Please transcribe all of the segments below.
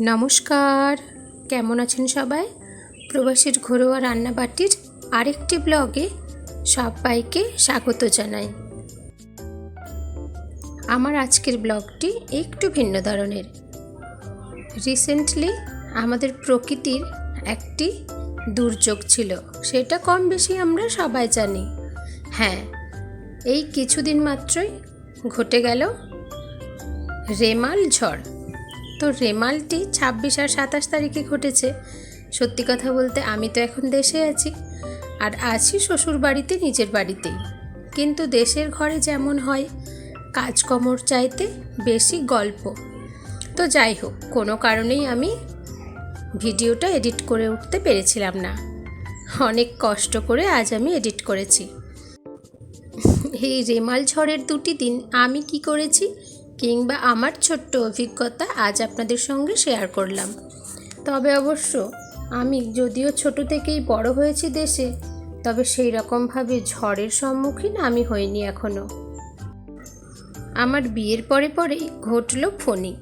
নমস্কার। কেমন আছেন সবাই? প্রবাসীর ঘরোয়া রান্নাবাটির আরেকটি ব্লগে সবাইকে স্বাগত জানাই। আমার আজকের ব্লগটি একটু ভিন্ন ধরনের। রিসেন্টলি আমাদের প্রকৃতির একটি দুর্যোগ ছিল, সেটা কম বেশি আমরা সবাই জানি। হ্যাঁ এই কিছুদিন মাত্রই ঘটে গেল রেমাল ঝড়। তো রেমালটি ছাব্বিশ আর সাতাশ তারিখে ঘটেছে। সত্যি কথা বলতে আমি তো এখন দেশে আছি, আর আছি শ্বশুর বাড়িতে, নিজের বাড়িতেই। কিন্তু দেশের ঘরে যেমন হয়, কাজকর্মর চাইতে বেশি গল্প। তো যাই হোক, কোনো কারণেই আমি ভিডিওটা এডিট করে উঠতে পেরেছিলাম না। অনেক কষ্ট করে আজ আমি এডিট করেছি। এই রেমাল ঝড়ের দুটি দিন আমি কি করেছি কিংবা আমার ছোট্ট অভিজ্ঞতা আজ আপনাদের সঙ্গে শেয়ার করলাম। তবে অবশ্য আমি যদিও ছোট থেকেই বড় হয়েছি দেশে, তবে সেই রকমভাবে ঝড়ের সম্মুখীন আমি হইনি এখনও আমার বিয়ের পরে পরেই ঘটল ফণি।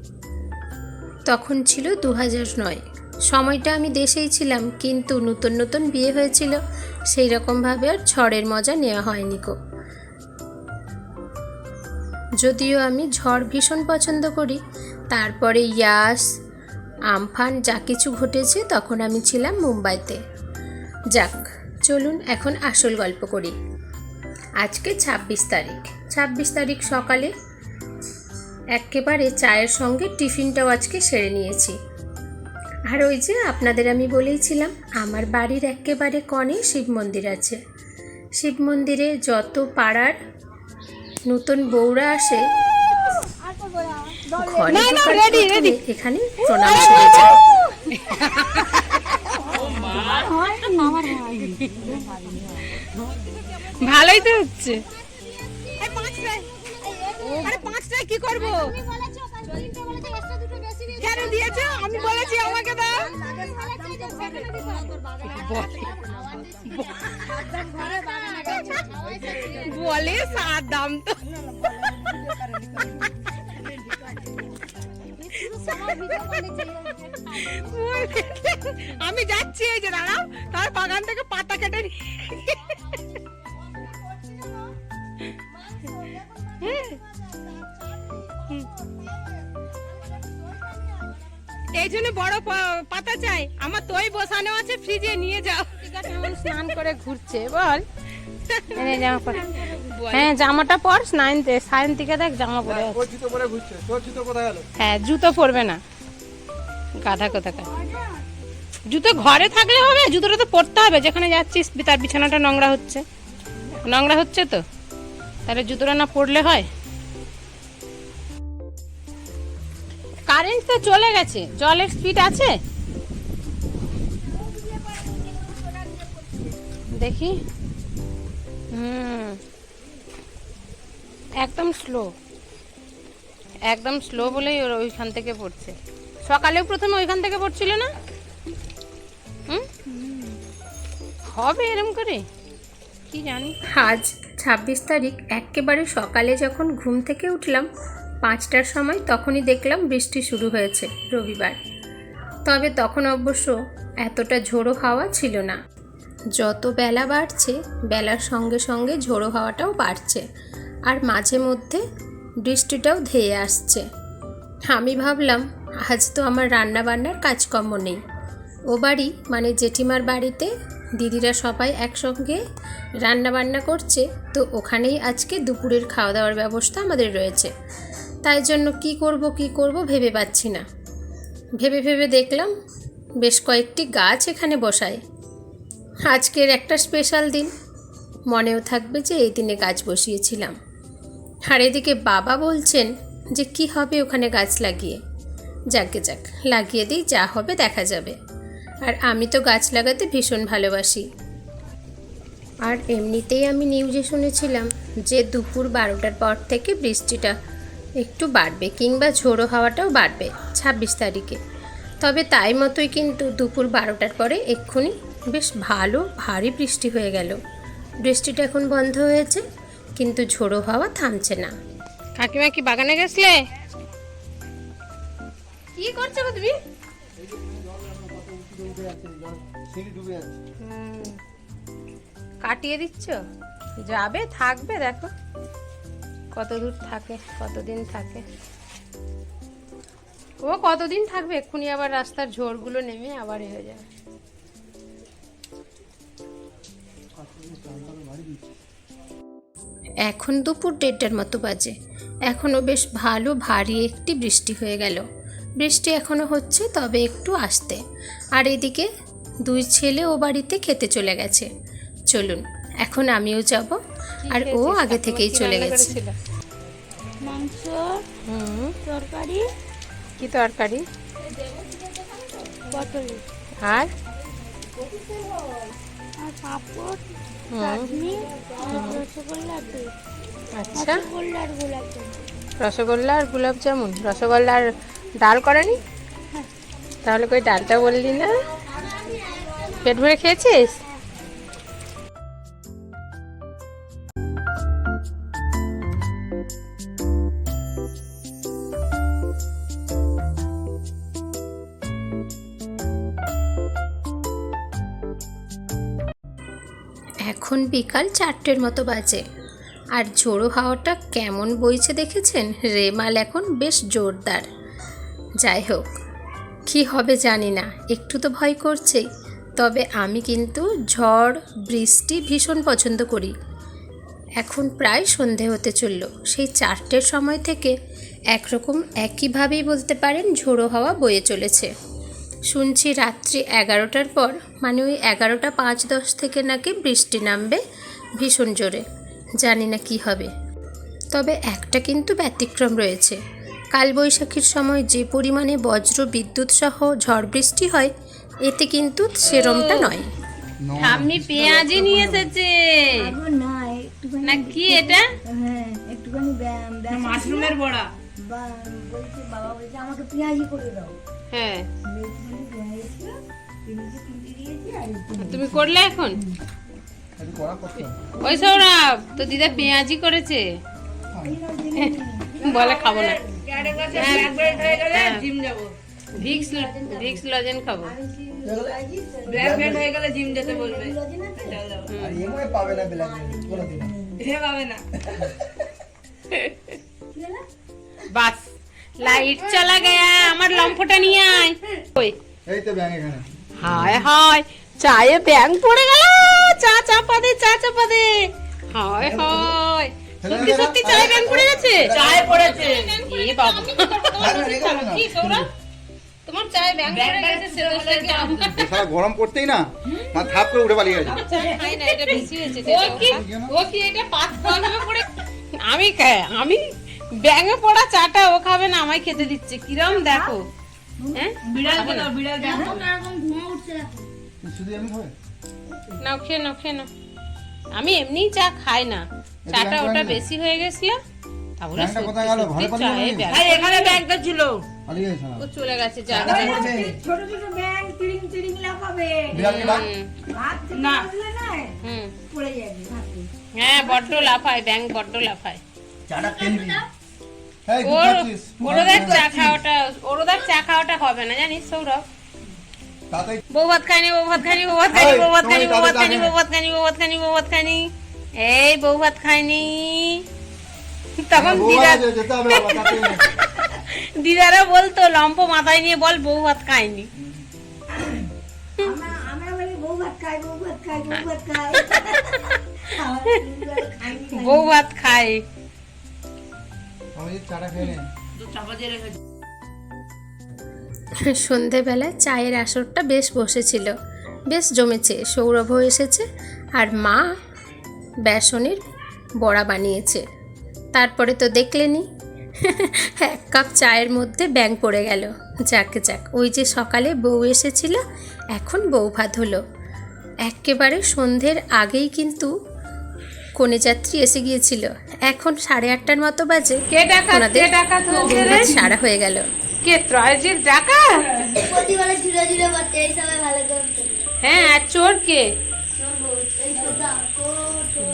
তখন ছিল দু হাজার নয়। সময়টা আমি দেশেই ছিলাম, কিন্তু নতুন নতুন বিয়ে হয়েছিল সেই রকমভাবে আর ঝড়ের মজা নেওয়া হয়নি কো যদিও আমি ঝড় ভীষণ পছন্দ করি, তারপরে ইয়াস, আমফান যা কিছু ঘটেছে তখন আমি ছিলাম মুম্বাইতে। যাক, চলুন এখন আসল গল্প করি। আজকে ছাব্বিশ তারিখ। ছাব্বিশ তারিখ সকালে একেবারে চায়ের সঙ্গে টিফিনটাও আজকে সেরে নিয়েছি। আর ওই যে আপনাদের আমি বলেইছিলাম, আমার বাড়ির একেবারে কনে শিব মন্দির আছে। শিব মন্দিরে যত পাড়ার নতুন বউরা আসে ঘরে ঢোকার এখানে প্রণাম সেরে যায় ভালোই তো হচ্ছে। কি করব? কেন দিয়েছ? আমি বলেছি আমাকে দাও। বলে সার দাম তো। আমি যাচ্ছি, এই যে দাঁড়াও, তার বাগান থেকে পাতা কেটে নিয়ে- এই জন্য বড় পা- পাতা চাই। আমার তোই বসানো আছে ফ্রিজে নিয়ে যাও। স্নান করে ঘুরছে বল। জামা পর হ্যাঁ জামাটা পর স্নান সায়ন থেকে দেখ জামা পরে জুতো পরে ঘুরছে তোর জুতো কোথায় গেল? হ্যাঁ জুতো পরবে না। গাধা কোথাকার। জুতো ঘরে থাকলে হবে জুতোটা তো পরতে হবে। যেখানে যাচ্ছিস তার বিছানাটা নোংরা হচ্ছে। নোংরা হচ্ছে তো? তাহলে জুতোটা না পরলে হয়? কারেন্ট তো চলে গেছে। জলের স্পিড আছে? দেখি। হুম। একদম স্লো একদম স্লো বলেই ওর ওইখান থেকে পড়ছে। সকালেও প্রথমে ওইখান থেকে পড়ছিল না? হুম? হবে এরম করে। কি জানি। আজ ছাব্বিশ তারিখ। একেবারে সকালে যখন ঘুম থেকে উঠলাম পাঁচটার সময় তখনই দেখলাম বৃষ্টি শুরু হয়েছে রবিবার। তবে তখন অবশ্য এতটা ঝোড়ো হাওয়া ছিল না। যত বেলা বাড়ছে, বেলার সঙ্গে সঙ্গে ঝোড়ো হাওয়াটাও বাড়ছে আর মাঝে মধ্যে বৃষ্টিটাও ধেয়ে আসছে। আমি ভাবলাম, আজ তো আমার রান্না বান্নার কাজকর্ম নেই। ও বাড়ি মানে জেঠিমার বাড়িতে দিদিরা সবাই একসঙ্গে রান্না বান্না করছে, তো ওখানেই আজকে দুপুরের খাওয়া দাওয়ার ব্যবস্থা আমাদের রয়েছে। তাই জন্য কি করব কি করব ভেবে পাচ্ছি না। ভেবে ভেবে দেখলাম বেশ কয়েকটি গাছ এখানে বসায়। আজকের একটা স্পেশাল দিন। মনেও থাকবে যে এই দিনে গাছ বসিয়েছিলাম। আর এদিকে বাবা বলছেন যে কি হবে ওখানে গাছ লাগিয়ে। যাকে যাক, লাগিয়ে দিই, যা হবে দেখা যাবে। আর আমি তো গাছ লাগাতে ভীষণ ভালোবাসি। আর এমনিতেই আমি নিউজে শুনেছিলাম যে দুপুর বারোটার পর থেকে বৃষ্টিটা একটু বাড়বে কিংবা ঝোড়ো হাওয়াটাও বাড়বে ছাব্বিশ তারিখে। তবে তাই মতোই কিন্তু দুপুর বারোটার পরে এক্ষুনি বেশ ভালো ভারী বৃষ্টি হয়ে গেল। বৃষ্টিটা এখন বন্ধ হয়েছে কিন্তু ঝোড়ো হাওয়া থামছে না। কাকিমা কি বাগানে গেছলে? কি করছ গো তুমি। কাটিয়ে দিচ্ছ? যাবে থাকবে দেখো। কত দূর থাকে কতদিন থাকে? ও কতদিন থাকবে? এক্ষুনি আবার রাস্তার ঝোড়গুলো নেমে আবার এ হয়ে যাবে। এখন দুপুর দেড়টার মতো বাজে। এখনও বেশ ভালো ভারী একটি বৃষ্টি হয়ে গেল। বৃষ্টি এখনও হচ্ছে তবে একটু আসতে। আর এদিকে দুই ছেলে ও বাড়িতে খেতে চলে গেছে। চলুন এখন আমিও যাব। আর ও আগে থেকেই চলে গেছে। কি তরকারি? আর? আচ্ছা। রসগোল্লা আর গোলাপ জামুন। রসগোল্লা আর গোলাপ জামুন? রসগোল্লা আর ডাল করেনি? তাহলে কই ডালটা বললি না? পেট ভরে খেয়েছিস? এখন বিকাল চারটের মতো বাজে। আর ঝোড়ো হাওয়াটা কেমন বইছে দেখেছেন? রেমাল এখন বেশ জোরদার। যাই হোক, কী হবে জানি না, একটু তো ভয় করছেই তবে আমি কিন্তু ঝড়, বৃষ্টি ভীষণ পছন্দ করি। এখন প্রায় সন্ধে হতে চলল। সেই চারটের সময় থেকে একরকম একইভাবেই বলতে পারেন ঝোড়ো হাওয়া বয়ে চলেছে। শুনছি রাত্রি এগারোটার পর মানে ওই এগারোটা পাঁচ দশ থেকে নাকি বৃষ্টি নামবে ভীষণ জোরে। জানি না কি হবে। তবে একটা কিন্তু ব্যতিক্রম রয়েছে। কালবৈশাখীর সময় যে পরিমাণে বজ্র বিদ্যুৎ সহ ঝড় বৃষ্টি হয় এতে কিন্তু সেরমটা নয়। সামনে পেঁয়াজি নিয়ে এসেছে। না কি এটা? হ্যাঁ একটুখানি মাশরুমের বড়া। বাবা বলছে আমাকে পেঁয়াজি করে দাও। হ্যাঁ। তুমি করলে এখন? ওই সৌরভ, তো দিদা পেঁয়াজি করেছে। বলে খাব না। জিম যাব ভিক্স ভিক্স লজেন খাব। হয়ে বলবে লাইট চলা গয়া, আমার লম্ফটা নিয়ে আয়। ওই। এই তো ব্যাং এখানে। হায় হায় চায়ে ব্যাং পড়ে গেল। চা চাপা দে চা চাপা দে হায় হায় সত্যি সত্যি চায়ে ব্যাং পড়ে গেছে? চায়ে পড়েছে। এ বাবা। কি সৌরভ? তোমার চায়ে ব্যাং পড়ে গেছে সে দোষটা কি আমার সারা গরম পড়তেই না মা থাপ করে উঠে পালিয়ে গেছে। না এটা বেশি হয়েছে ও কি ও কি এটা পাতলা ভাবে পড়ে? আমি আমি ব্যাঙে পড়া চাটা ও খাবে না আমায় খেতে দিচ্ছে। কিরম দেখো? হ্যাঁ? এমনি নাও খেয়ে নাও খেয়ে নাও। আমি এমনিই চা খাই না। চাটা ওটা বেশি হয়ে গেছিল। চলে গেছে হ্যাঁ বড্ড লাফায় ব্যাং বড্ড লাফায়? চা খাওয়াটা চা খাওয়াটা হবে না জানিস সৌরভ বউ ভাত খাইনি বউ ভাত খাইনি বউ ভাত খাইনি বউ ভাত খাইনি বউ ভাত খাইনি বউ ভাত খাইনি বউ ভাত খাইনি বউ ভাত খাইনি এই বউ ভাত খাইনি তখন দিদা আছে, যেতে হবে বাবা, তাতেই না। দিদারা বলতো লম্প মাথায় নিয়ে বল বউ ভাত খাইনি বউ ভাত খায় আমি চাটা খেয়ে নে। চাপা দিয়ে রেখেছি সন্ধেবেলায় চায়ের আসরটা বেশ বসেছিল। বেশ জমেছে। সৌরভও এসেছে আর মা বেসনের বড়া বানিয়েছে। তারপরে তো দেখলেনি এক কাপ চায়ের মধ্যে ব্যাং পড়ে গেল। যাকে যাক ওই যে সকালে বউ এসেছিল এখন বউ ভাত হলো। একেবারে সন্ধ্যের আগেই কিন্তু কনে যাত্রী এসে গিয়েছিল। এখন সাড়ে আটটার মতো বাজে। ওনাদের সারা হয়ে গেল। কে? ত্রয়জিৎ ডাকা? এই ভালো করতে হ্যাঁ আর চোর কে?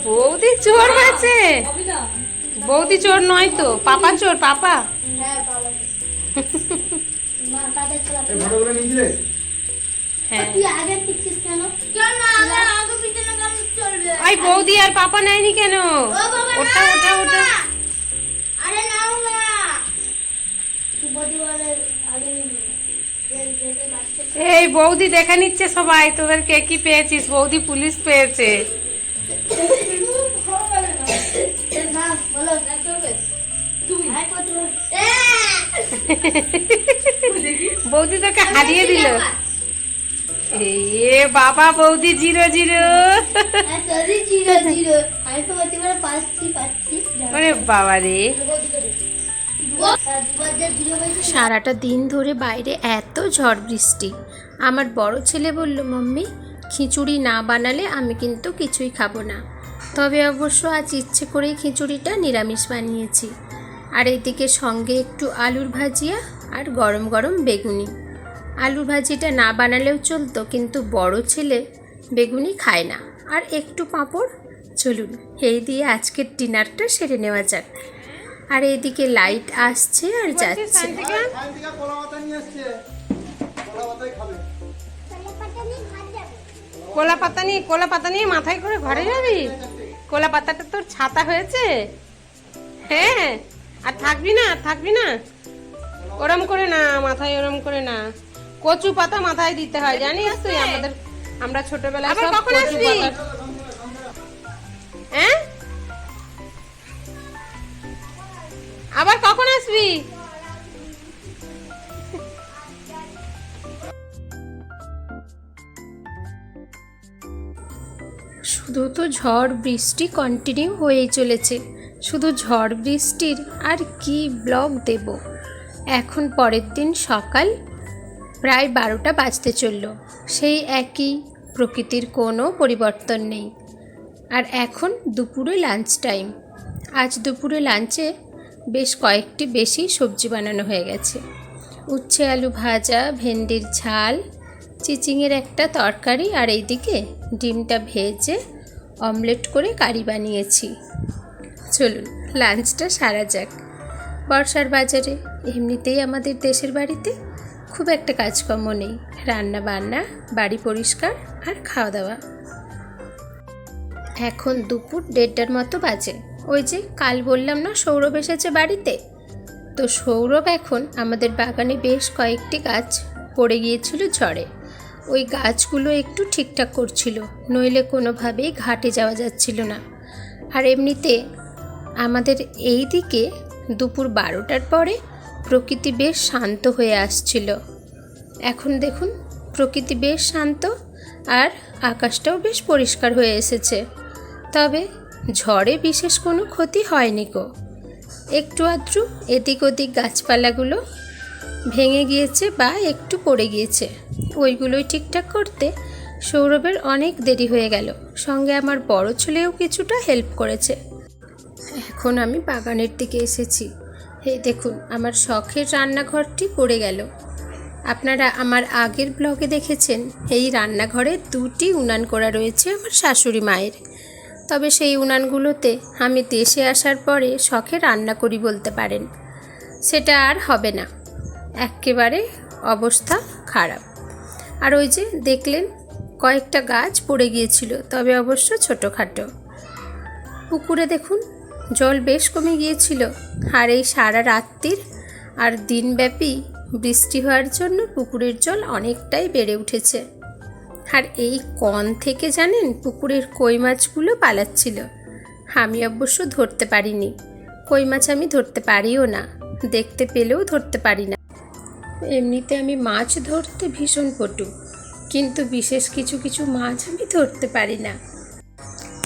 বৌদি চোর হয়েছে। বৌদি চোর নয় তো পাপা চোর পাপা? হ্যাঁ হ্যাঁ। বৌদি আর পাপা নেয়নি কেন? ওটা ওটা ওটা এই বৌদি দেখে নিচ্ছে সবাই তোদের কে কি পেয়েছিস? বৌদি পুলিশ পেয়েছে। বৌদি তোকে হারিয়ে দিল। এ বাবা বৌদি জিরো জিরো। পাচ্ছি ওরে বাবা রে সারাটা দিন ধরে বাইরে এত ঝড় বৃষ্টি। আমার বড় ছেলে বলল, মাম্মি, খিচুড়ি না বানালে আমি কিন্তু কিছুই খাব না। তবে অবশ্য আজ ইচ্ছে করেই খিচুড়িটা নিরামিষ বানিয়েছি। আর এদিকে সঙ্গে একটু আলুর ভাজিয়া আর গরম গরম বেগুনি। আলুর ভাজিটা না বানালেও চলতো, কিন্তু বড় ছেলে বেগুনি খায় না। আর একটু পাঁপড়, চলুন, এই দিয়ে আজকের ডিনারটা সেরে নেওয়া যাক। আর এদিকে লাইট আসছে আর যাচ্ছে। কলা পাতা নিয়ে আসছে। কলা কোলা পাতা নিয়ে কোলা পাতা নিয়ে মাথায় করে ঘরে যাবি? কোলা পাতাটা তোর ছাতা হয়েছে? হ্যাঁ আর থাকবি না আর থাকবি না? ওরম করে না মাথায় ওরম করে না। কচু পাতা মাথায় দিতে হয় জানিস তুই? আমাদের আমরা ছোটবেলায় সব কখন কচু আসবি? পাতা হ্যাঁ? আসবি শুধু তো ঝড় বৃষ্টি কন্টিনিউ হয়েই চলেছে। শুধু ঝড় বৃষ্টির আর কি ব্লগ দেব? এখন পরের দিন সকাল প্রায় বারোটা বাজতে চলল। সেই একই প্রকৃতির কোনো পরিবর্তন নেই। আর এখন দুপুরে লাঞ্চ টাইম আজ দুপুরে লাঞ্চে বেশ কয়েকটি বেশি সবজি বানানো হয়ে গেছে। উচ্ছে, আলু ভাজা, ভেন্ডির ঝাল, চিচিংয়ের একটা তরকারি আর এইদিকে ডিমটা ভেজে অমলেট করে কারি বানিয়েছি। চলুন, লাঞ্চটা সারা যাক। বর্ষার বাজারে, এমনিতেই আমাদের দেশের বাড়িতে খুব একটা কাজকর্ম নেই। রান্না বান্না বাড়ি পরিষ্কার আর খাওয়া দাওয়া। এখন দুপুর দেড়টার মতো বাজে। ওই যে কাল বললাম না সৌরভ এসেছে বাড়িতে? তো সৌরভ এখন আমাদের বাগানে বেশ কয়েকটি গাছ পড়ে গিয়েছিল ঝড়ে। ওই গাছগুলো একটু ঠিকঠাক করছিল, নইলে কোনোভাবেই ঘাটে যাওয়া যাচ্ছিল না। আর এমনিতে আমাদের এই দিকে দুপুর বারোটার পরে প্রকৃতি বেশ শান্ত হয়ে আসছিল। এখন দেখুন, প্রকৃতি বেশ শান্ত আর আকাশটাও বেশ পরিষ্কার হয়ে এসেছে। তবে ঝড়ে বিশেষ কোনো ক্ষতি হয়নি গো। একটু আধটু এদিক ওদিক গাছপালাগুলো ভেঙে গিয়েছে বা একটু পড়ে গিয়েছে। ওইগুলোই ঠিকঠাক করতে সৌরভের অনেক দেরি হয়ে গেল। সঙ্গে আমার বড় ছেলেও কিছুটা হেল্প করেছে। এখন আমি বাগানের দিকে এসেছি। এই দেখুন, আমার শখের রান্নাঘরটি পড়ে গেল। আপনারা আমার আগের ব্লগে দেখেছেন, এই রান্নাঘরে দুটি উনান করা রয়েছে আমার শাশুড়ি মায়ের। তবে সেই উনানগুলোতে আমি দেশে আসার পরে শখে রান্না করি বলতে পারেন। সেটা আর হবে না। একেবারে অবস্থা খারাপ। আর ওই যে দেখলেন, কয়েকটা গাছ পড়ে গিয়েছিল, তবে অবশ্য ছোটোখাটো। পুকুরে দেখুন, জল বেশ কমে গিয়েছিল। আর এই সারা রাত্রির আর দিনব্যাপী বৃষ্টি হওয়ার জন্য পুকুরের জল অনেকটাই বেড়ে উঠেছে। আর এই কন থেকে জানেন পুকুরের কই মাছগুলো পালাচ্ছিল। আমি অবশ্য ধরতে পারিনি। কই মাছ আমি ধরতে পারিও না। দেখতে পেলেও ধরতে পারি না। এমনিতে আমি মাছ ধরতে ভীষণ পটু, কিন্তু বিশেষ কিছু কিছু মাছ আমি ধরতে পারি না।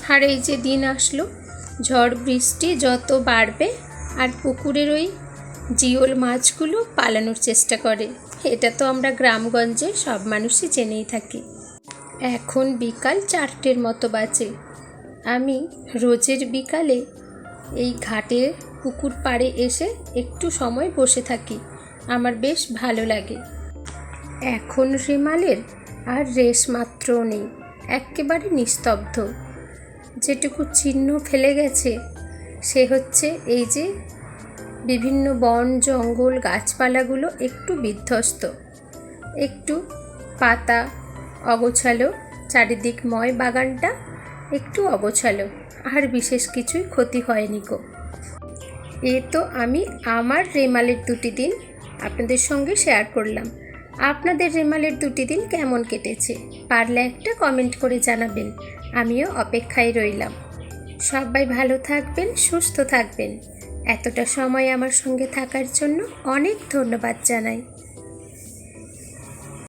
আর এই যে দিন আসলো, ঝড় বৃষ্টি যত বাড়বে আর পুকুরের ওই জিওল মাছগুলো পালানোর চেষ্টা করে। এটা তো আমরা গ্রামগঞ্জে সব মানুষই জেনেই থাকি। এখন বিকাল চারটের মতো বাজে। আমি রোজের বিকালে এই ঘাটে পুকুর পাড়ে এসে একটু সময় বসে থাকি। আমার বেশ ভালো লাগে। এখন রিমালের আর রেশ মাত্রও নেই। একেবারে নিস্তব্ধ। যেটুকু চিহ্ন ফেলে গেছে, সে হচ্ছে এই যে বিভিন্ন বন, জঙ্গল, গাছপালাগুলো একটু বিধ্বস্ত। একটু পাতা অগোছালো, চারিদিক ময় বাগানটা একটু অগোছালো, আর বিশেষ কিছুই ক্ষতি হয়নি গো। এ তো আমি আমার রেমালের দুটি দিন আপনাদের সঙ্গে শেয়ার করলাম। আপনাদের রেমালের দুটি দিন কেমন কেটেছে, পারলে একটা কমেন্ট করে জানাবেন। আমিও অপেক্ষায় রইলাম। সবাই ভালো থাকবেন, সুস্থ থাকবেন। এতটা সময় আমার সঙ্গে থাকার জন্য অনেক ধন্যবাদ জানাই।